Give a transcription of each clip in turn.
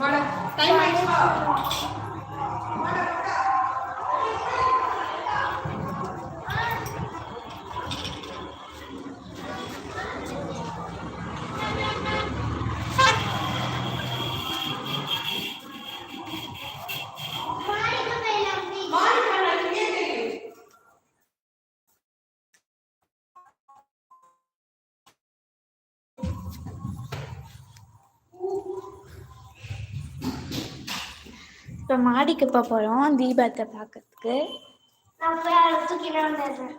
好嘞等一会 இப்போ மாடிக்கு போக போகிறோம் தீபத்தை பார்க்கறதுக்கு. நான் போய் அதை தூக்கிட்டு வந்துடுறேன்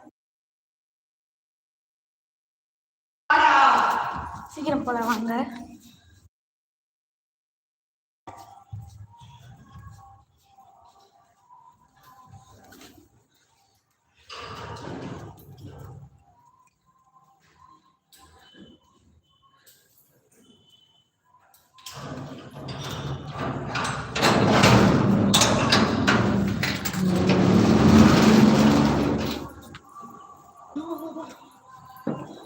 சீக்கிரம் போல வாங்க.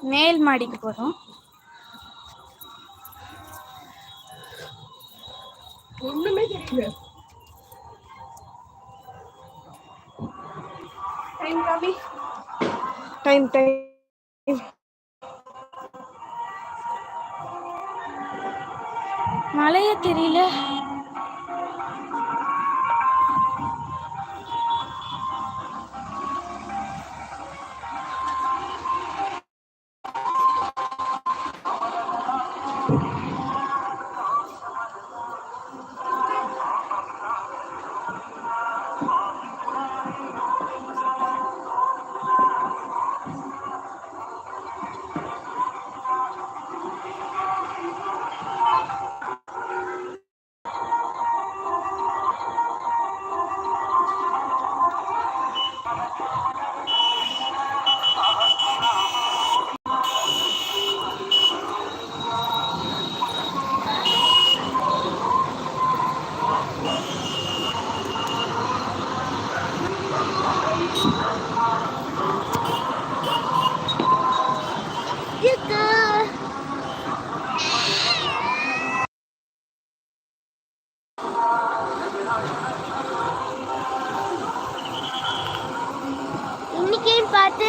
மேல் மாடிக்கு போகிறோம் ஒண்ணுமே தெரியல டைம் காமி டைம் டைம் மழையே தெரியல இன்னைக்கேன்னு பார்த்து.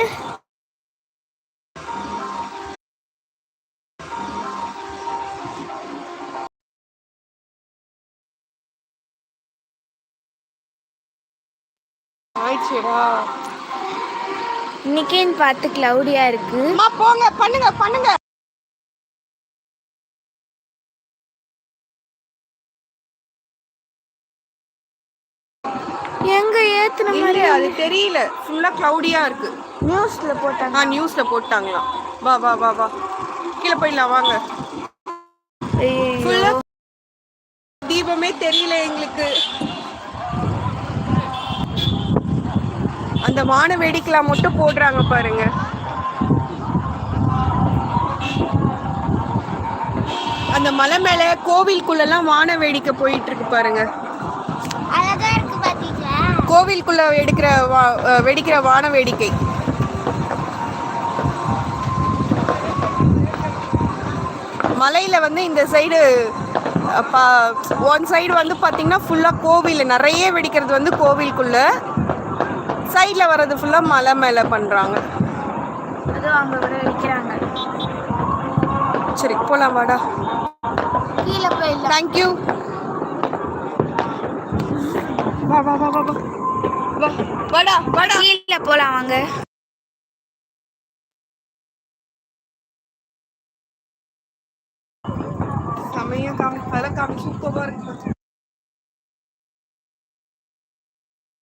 ஆயிடுச்சுடா இன்னைக்கேன்னு பார்த்து கிளவுடியா இருக்கு. அம்மா போங்க பண்ணுங்க பண்ணுங்க. எங்க ஏத்துன மாதிரி அது தெரியல. ஃபுல்லா கிளவுடியா இருக்கு. நியூஸ்ல போட்டாங்க. ஆ நியூஸ்ல போட்டாங்களாம். வா வா வா வா. கீழே போயிடலாம் வாங்க. ஃபுல்லா தீபமே தெரியல எங்களுக்கு. அந்த வான வேடிக்கைலாம் மட்டும் போடுறாங்க பாருங்க. அந்த மலை மேல கோவிலுக்குள்ளெல்லாம் வான வேடிக்கை போயிட்டு இருக்கு பாருங்க. கோவிலுக்குள்ள எடுக்கிற வெடிக்கிற வான வேடிக்கை. மலையில வந்து இந்த சைடு ஒன் சைடு வந்து பாத்தீங்கன்னா ஃபுல்லா கோவில். நிறைய வெடிக்கிறது வந்து கோவிலுக்குள்ள. சைடில் வர்றது ஃபுல்லா மலை மேல பண்றாங்க. அதுவும் அவங்க கூட சரி போலாம் வாடா. கீழே போயிடலாம். தேங்க்யூ வா வா வா வா. வாடா வாடா. கீழே போலாம் வாங்க. செமையா காமி அதெல்லாம் காமி சூப்பராக இருக்கு